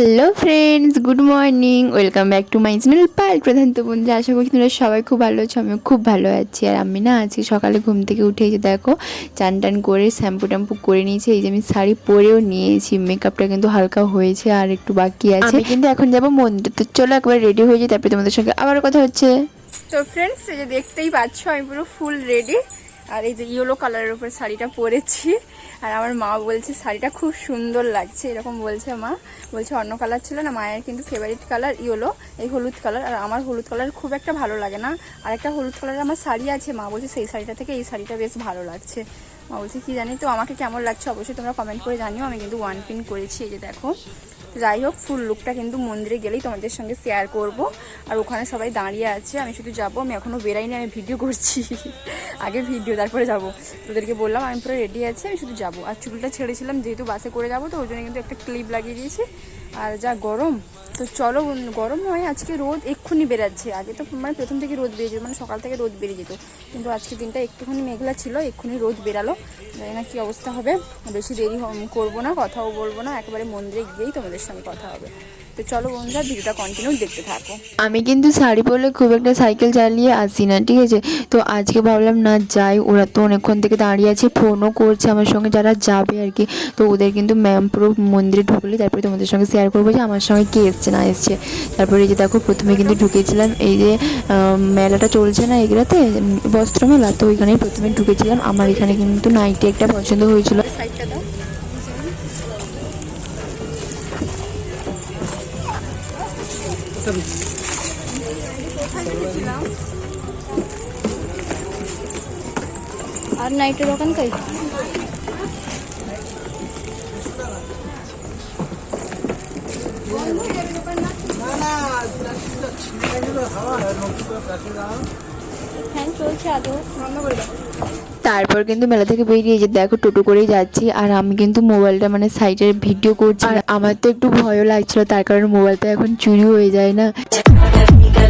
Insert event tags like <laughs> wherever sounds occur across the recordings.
Hello friends good morning welcome back to my channel Pal Pradhan তো বন্ধুরা আশা করছি তোমরা সবাই খুব ভালো আছো আমিও খুব ভালো আছি। আর আমি না আজকে সকালে ঘুম থেকে উঠে যে দেখো চান টান করে শ্যাম্পু ট্যাম্পু করে নিয়েছি। এই যে আমি শাড়ি পরেও নিয়েছি মেকআপটা কিন্তু হালকা হয়েছে আর একটু বাকি আছে। কিন্তু এখন যাব মন্দির। তো চলো একবার রেডি হয়ে যাই তারপরে তোমাদের সঙ্গে আবার কথা হচ্ছে। তো ফ্রেন্ডস এই যে দেখতেই পাচ্ছ আমি পুরো ফুল রেডি আর এই যে ইয়েলো কালারের উপর শাড়িটা পরেছি। আর আমার মা বলছে, শাড়িটা খুব সুন্দর লাগছে। এরকম বলছে মা। বলছে, অন্য কালার ছিল না, মায়ের কিন্তু ফেভারিট কালার ইয়েলো এই হলুদ কালার আর আমার হলুদ কালার খুব একটা ভালো লাগে না। আর একটা হলুদ কালারের আমার শাড়ি আছে মা। বলছে, সেই শাড়িটা থেকে এই শাড়িটা বেশ ভালো লাগছে। মা বলছে, কী জানি তো, আমাকে কেমন লাগছে? অবশ্যই তোমরা কমেন্ট করে জানিও। আমি কিন্তু ওয়ান পিন করেছি, এই যে দেখো। যাই হোক ফুল লুকটা কিন্তু মন্দিরে গেলেই তোমাদের সঙ্গে শেয়ার করব। আর ওখানে সবাই দাঁড়িয়ে আছে, আমি শুধু যাব, আমি এখনও বেরাইনি, আমি ভিডিও করছি। আগে ভিডিও তারপরে যাব। তোদেরকে বললাম, আমি পুরো রেডি আছি, আমি শুধু যাব। আর চুলটা ছেড়েছিলাম, যেহেতু বাসে করে যাব, তো ওই জন্য কিন্তু একটা ক্লিপ লাগিয়ে দিয়েছি। আর যা গরম, তো চলো গরম হয় আজকে রোদ এক্ষুনি বেরাচ্ছে। আগে তো মানে প্রথম থেকে রোদ বেরিয়ে যেত মানে সকাল থেকে রোদ বেরিয়ে যেত। কিন্তু আজকে দিনটা একটুখানি মেঘলা ছিল, এক্ষুনি রোদ বেরালো। জানি না কী অবস্থা হবে, বেশি দেরি করব না, কথাও বলব না, একেবারে মন্দিরে গিয়েই তোমাদের সঙ্গে কথা হবে। তো চলো বন্ধুরা ভিডিওটা কন্টিনিউ দেখতে থাকো। আমি কিন্তু শাড়ি পরলে খুব একটা সাইকেল চালিয়ে আসি না ঠিক আছে? তো আজকে ভাবলাম না যাই ওরা তো অনেকক্ষণ থেকে দাঁড়িয়ে আছে ফোনও করছে আমার সঙ্গে যারা যাবে আর কি। তো ওদের কিন্তু ম্যাম পুরো মন্দিরে ঢুকলে তারপরে তোমাদের সঙ্গে শেয়ার করব যে আমার সঙ্গে কে এসছে না এসছে। তারপরে এই যে দেখো প্রথমে কিন্তু ঢুকেছিলাম এই যে মেলাটা চলছে না এগুলোতে বস্ত্র মেলা তো ওইখানেই প্রথমে ঢুকেছিলাম। আমার এখানে কিন্তু নাইটি একটা পছন্দ হয়েছিল। সাইডটা দাও। আর নাইটের দোকান কই? ফ্যান চলছে আদৌ। বন্ধ করে তারপর কিন্তু মেলা থেকে বেরিয়ে যে দেখো টোটো করেই যাচ্ছি আর আমি কিন্তু মোবাইলটা মানে সাইডের ভিডিও করছি। আর আমার তো একটু ভয়ও লাগছিল তার কারণে মোবাইলটা এখন চুরি হয়ে যায় না। <laughs>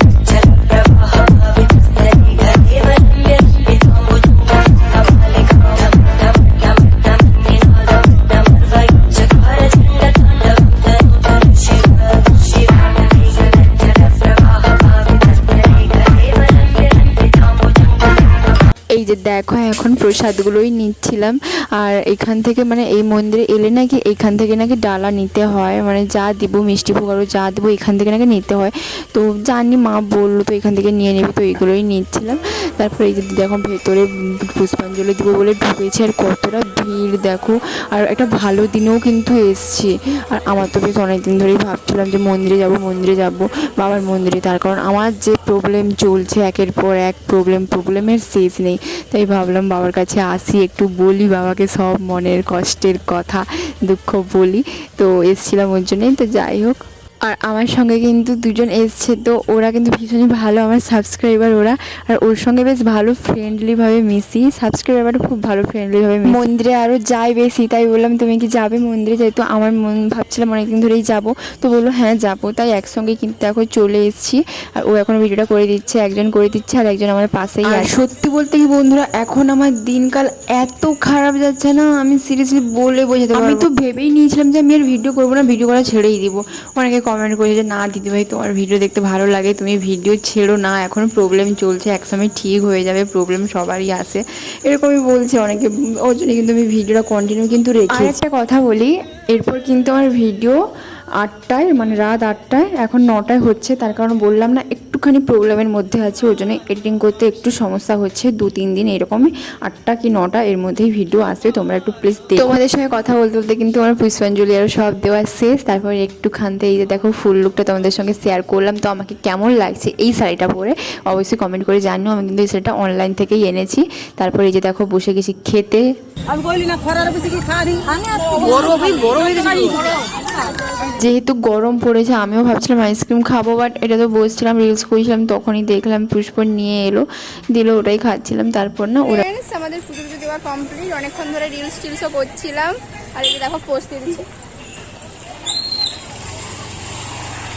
দেখো, এখন প্রসাদগুলোই নিচ্ছিলাম। আর এখান থেকে মানে এই মন্দিরে এলে নাকি এখান থেকে নাকি ডালা নিতে হয়। মানে যা দিব, মিষ্টি ভোগ আরও যা দেবো, এখান থেকে নাকি নিতে হয়। তো জানি মা বলল, তো এখান থেকে নিয়ে নেবে। তো এগুলোই নিচ্ছিলাম। তারপরে এই যে দেখো ভেতরে পুষ্পাঞ্জলি দিব বলে ঢুকেছি। আর কতটা ভিড়, দেখো। আর একটা ভালো দিনেও কিন্তু এসছি। আর আমার তো বেশ অনেক দিন ধরেই ভাবছিলাম যে মন্দিরে যাব মন্দিরে যাব। বাবার মন্দিরে, তার কারণ আমার যে প্রবলেম চলছে, একের পর এক প্রবলেম প্রবলেমের শেষ নেই। তাই ভাবলাম বাবার কাছে আসি, একটু বলি বাবাকে সব মনের কষ্টের কথা, দুঃখ বলি। তো এসছিলাম ওর জন্যই, তো যাই হোক। আর আমার সঙ্গে কিন্তু দুজন এসছে তো ওরা কিন্তু ভীষণই ভালো আমার সাবস্ক্রাইবার ওরা। আর ওর সঙ্গে বেশ ভালো ফ্রেন্ডলিভাবে মিশি। সাবস্ক্রাইবার খুব ভালো ফ্রেন্ডলিভাবে মন্দিরে আরও যাই বেশি তাই বললাম তুমি কি যাবে মন্দিরে? যাই তো আমার মন ভাবছিলাম অনেকদিন ধরেই যাব। তো বলল হ্যাঁ যাব। তাই একসঙ্গে কিন্তু এখন চলে এসেছি। আর ও এখন ভিডিওটা করে দিচ্ছে একজন করে দিচ্ছে আর একজন আমার পাশেই আর সত্যি বলতে কি বন্ধুরা এখন আমার দিনকাল এত খারাপ যাচ্ছে না? আমি সিরিয়াসলি বলে বোঝাতে আমি তো ভেবেই নিয়েছিলাম যে আমি আর ভিডিও করব না ভিডিও করা ছেড়েই দিব। অনেকে কমেন্ট করেছে যে, না, দিদিভাই, তোমার ভিডিও দেখতে ভালো লাগে, তুমি ভিডিও ছেড়ো না, এখন প্রবলেম চলছে, একসময় ঠিক হয়ে যাবে প্রবলেম সবারই আসে এরকমই বলছে অনেকে, ওর জন্য কিন্তু আমি ভিডিওটা কন্টিনিউ কিন্তু রেখে একটা কথা বলি, এরপর কিন্তু আমার ভিডিও আটটায় মানে রাত আটটায়, এখন নটায় হচ্ছে, তার কারণ বললাম না একটুখানি প্রবলেমের মধ্যে আছে ওই জন্য এডিটিং করতে একটু সমস্যা হচ্ছে। দু তিন দিন এরকমই আটটা কি নটা এর মধ্যেই ভিডিও আসবে তোমরা একটু প্লিজ দেখো। তোমাদের সঙ্গে কথা বলতে বলতে কিন্তু আমার পুষ্পাঞ্জলি আরও সব দেওয়া শেষ। তারপর একটু খানতে এই যে দেখো ফুল লুকটা তোমাদের সঙ্গে শেয়ার করলাম। তো আমাকে কেমন লাগছে এই শাড়িটা পরে অবশ্যই কমেন্ট করে জানিও। আমি কিন্তু এই শাড়িটা অনলাইন থেকেই এনেছি। তারপর এই যে দেখো বসে গেছি খেতে। আমি কইলি না খরার বেশি কি খারি বড় ভাই বড় হয়ে গেছে যেহেতু গরম পড়েছে আমিও ভাবছিলাম আইসক্রিম খাব বাট এটা তো বসছিলাম রিলস করেছিলাম তখনই দেখলাম পুষ্প নিয়ে এলো, দিল ওটাই খাচ্ছিলাম, তারপর না ওরা আমাদের পুজো টুজো দেওয়া কমপ্লিট অনেকক্ষণ ধরে রিলস টিলসও করছিলাম। আর এই দেখো পোস্ট দিচ্ছে।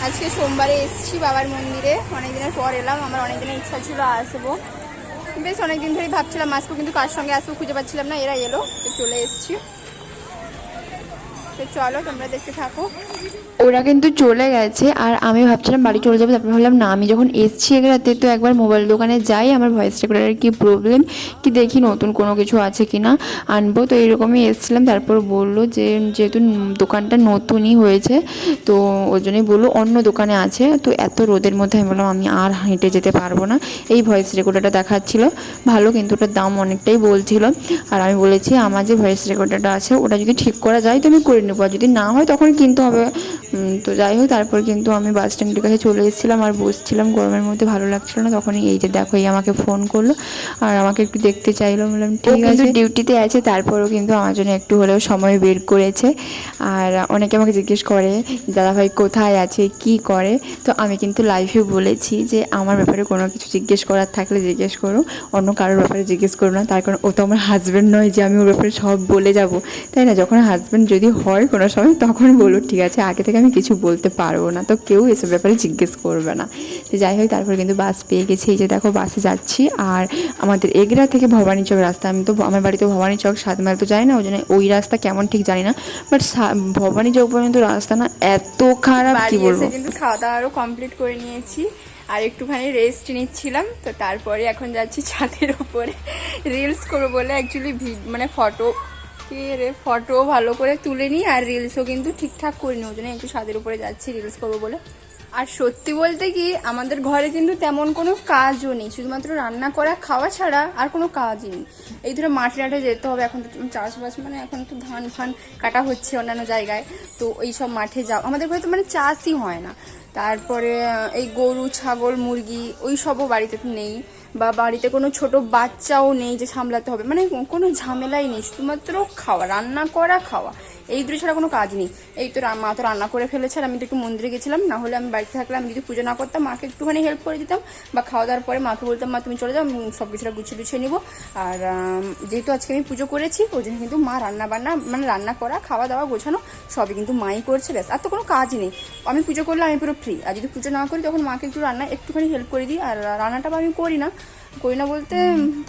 আজকে সোমবারে এসেছি বাবার মন্দিরে। অনেক দিনের পর এলাম, আমার অনেক দিনের ইচ্ছা ছিল আসব। বেশ অনেকদিন ধরেই ভাবছিলাম আসব, কিন্তু কার সঙ্গে আসব খুঁজে পাচ্ছিলাম না, এরা এলো, তো চলে এসেছি। চলো, তোমরা দেখতে থাকো। ওরা কিন্তু চলে গেছে, আর আমি ভাবছিলাম বাড়ি চলে যাব, তারপর ভাবলাম, না, আমি যখন এসছি এগুলাতে তো একবার মোবাইল দোকানে যাই, আমার ভয়েস রেকর্ডারের কী প্রবলেম কি দেখি, নতুন কোনো কিছু আছে কি না আনব, তো এইরকমই এসছিলাম, তারপর বলল যে, যেহেতু দোকানটা নতুনই হয়েছে, তো ওই জন্যই বলল, অন্য দোকানে আছে। তো এত রোদের মধ্যে আমি বললাম, আমি আর হেঁটে যেতে পারব না। এই ভয়েস রেকর্ডারটা দেখাচ্ছিলো, ভালো, কিন্তু ওটার দাম অনেকটাই বলছিল। আর আমি বলেছি, আমার যে ভয়েস রেকর্ডারটা আছে, ওটা যদি ঠিক করা যায়, তো আমি করে নেব। আর যদি না হয় তখন কিনতে হবে। তো যাই হোক তারপর কিন্তু আমি বাস স্ট্যান্ডের কাছে চলে এসেছিলাম আর বসছিলাম। গরমের মধ্যে ভালো লাগছিল না তখনই এই যে দেখো এই আমাকে ফোন করল। আর আমাকে একটু দেখতে চাইলো বললাম ঠিক আছে। ডিউটিতে আছে তারপরেও কিন্তু আমার জন্য একটু হলেও সময় বের করেছে। আর অনেকে আমাকে জিজ্ঞেস করে দাদাভাই কোথায় আছে? কি করে? তো আমি কিন্তু লাইভে বলেছি যে আমার ব্যাপারে কোনো কিছু জিজ্ঞেস করার থাকলে জিজ্ঞেস করো। অন্য কারোর ব্যাপারে জিজ্ঞেস করো না। তার কারণ ও তো আমার হাজব্যান্ড নয় যে আমি ওর ব্যাপারে সব বলে যাব। তাই না? যখন হাজব্যান্ড যদি হয় কোনো সময় তখন বলো ঠিক আছে আগে থেকে আমি কিছু বলতে পারব না। তো কেউ এসব ব্যাপারে জিজ্ঞেস করবে না। তো যাই হোক তারপর কিন্তু বাস পেয়ে গেছি। এই যে দেখো বাসে যাচ্ছি। আর আমাদের এগরা থেকে ভবানী চক রাস্তা। আমি তো আমার বাড়িতে ভবানী চক সাত মাইল তো যাই না ওই জন্য ওই রাস্তা কেমন ঠিক জানি না। বাট ভবানী চক পর্যন্ত রাস্তা না এত খারাপ কি বলব? কিন্তু খাওয়া দাওয়া আরও কমপ্লিট করে নিয়েছি। আর একটুখানি রেস্ট নিচ্ছিলাম। তো তারপরে এখন যাচ্ছি ছাদের উপরে। রিলস করব বলে অ্যাকচুয়ালি মানে ফটো কি রে ফটো ভালো করে তুলে নিই আর রিলসও কিন্তু ঠিকঠাক করে নিই, ওই জন্য একটু ছাদের উপরে যাচ্ছি রিলস করব বলে। আর সত্যি বলতে কি, আমাদের ঘরে কিন্তু তেমন কোনো কাজও নেই, শুধুমাত্র রান্না করা, খাওয়া ছাড়া আর কোনো কাজই নেই। এই ধরো মাঠে টাঠে যেতে হবে, এখন তো চাষবাস মানে এখন তো ধান ফান কাটা হচ্ছে অন্যান্য জায়গায়, তো এই সব মাঠে যাও আমাদের ঘরে তো মানে চাষই হয় না। তারপরে এই গরু, ছাগল, মুরগি, ওই সবও বাড়িতে নেই বা বাড়িতে কোনো ছোট বাচ্চাও নেই যে সামলাতে হবে। মানে কোনো ঝামেলাই নেই, শুধুমাত্র খাওয়া, রান্না করা, খাওয়া। এই দুটো ছাড়া কোনো কাজ নেই। এই তো মা তো রান্না করে ফেলেছে আর আমি তো একটু মন্দিরে গেছিলাম, না হলে আমি বাড়িতে থাকলে আমি যদি পুজো না করতাম, মাকে একটুখানি হেল্প করে দিতাম বা খাওয়া দাওয়ার পরে মাকে বলতাম, মা, তুমি চলে যাও, আমি সব কিছুটা গুছিয়ে গুছিয়ে নিবো। আর যেহেতু আজকে আমি পুজো করেছি, ওই জন্য কিন্তু মা রান্না বান্না মানে রান্না করা, খাওয়া দাওয়া গোছানো সবই কিন্তু মাই করছে, ব্যাস। আর তো কোনো কাজ নেই। আমি পুজো করলে আমি পুরো ফ্রি আর যদি পুজো না করি, তখন মাকে একটু রান্না একটুখানি হেল্প করে দিই। আর রান্নাটা আমি করি না। করি না বলতে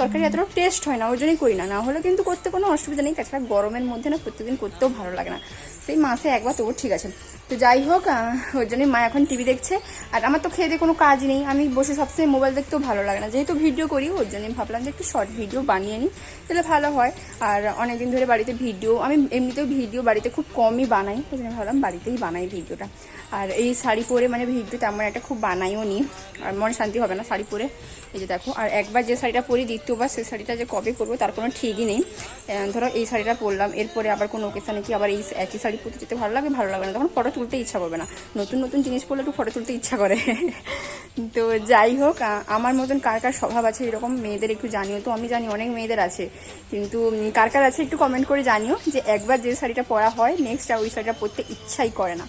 তরকারি এতটা টেস্ট হয় না, ওই জন্যই করি না। না হলে কিন্তু করতে কোনো অসুবিধা নেই, তাছাড়া গরমের মধ্যে না প্রত্যেকদিন করতেও ভালো লাগে না। সেই মাসে একবার তবু ঠিক আছে। তো যাই হোক ওই জন্যই মা এখন টিভি দেখছে, আর আমার তো খেয়ে দিয়ে কোনো কাজ নেই। আমি বসে সবসময় মোবাইল দেখতেও ভালো লাগে না। যেহেতু ভিডিও করি, ওর জন্যই ভাবলাম যে একটু শর্ট ভিডিও বানিয়ে নিই, তাহলে ভালো হয়। আর অনেকদিন ধরে বাড়িতে ভিডিও আমি এমনিতেও ভিডিও বাড়িতে খুব কমই বানাই, ওই জন্য ভাবলাম বাড়িতেই বানাই ভিডিওটা আর এই শাড়ি পরে মানে ভিডিও তেমন একটা খুব বানাইও নি, আর মনে শান্তি হবে না শাড়ি পরে। এই যে দেখো, আর একবার যে শাড়িটা পরি, দ্বিতীয়বার সেই শাড়িটা যে কবে পরবো তার কোনো ঠিকই নেই। ধরো এই শাড়িটা পরলাম, এরপরে আবার কোনো ওকেশানে কি আবার এই একই শাড়ি পরতে যেতে ভালো লাগে? ভালো লাগে না। তখন ফটো তুলতে ইচ্ছা করবে না। নতুন নতুন জিনিস পরলে একটু ফটো তুলতে ইচ্ছা করে। তো যাই হোক আমার মতন কার কার স্বভাব আছে এরকম মেয়েদের একটু জানিও তো, আমি জানি অনেক মেয়েদের আছে, কিন্তু কার কার আছে একটু কমেন্ট করে জানিও যে একবার যে শাড়িটা পরা হয় নেক্সট আর ওই শাড়িটা পরতে ইচ্ছাই করে না।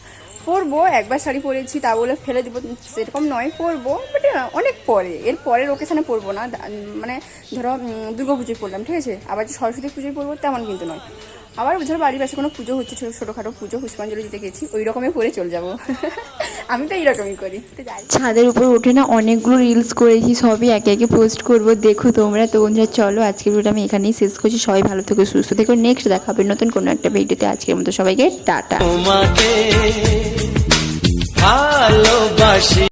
পরবো, একবার শাড়ি পরেছি, তা বলে ফেলে দিব সেরকম নয়, পরবো বাট অনেক পরে, এর পরের ওকেশানে পরবো না মানে ধরো দুর্গা পুজোয় পরলাম, ঠিক আছে? আবার যে সরস্বতী পুজোয় পরবো, তেমন কিন্তু নয়। আবার ধরো বাড়ির পাশে কোনো পুজো হচ্ছে, ছোটো, ছোটোখাটো পুজো, পুষ্পাঞ্জলি দিতে গেছি, ওই রকমই পরে চলে যাব। <laughs> আমি তো এইরকমই করি। ছাদের উপর উঠে না অনেকগুলো রিলস করেছি সবই একে একে পোস্ট করব। দেখো তোমরা তো বন্ধুরা চলো আজকের ভিডিওটা আমি এখানেই শেষ করছি। সবাই ভালো থেকে সুস্থ থেকো। নেক্সট দেখা হবে নতুন কোনো একটা ভিডিওতে আজকের মতো সবাইকে টাটা। ভালোবাসি।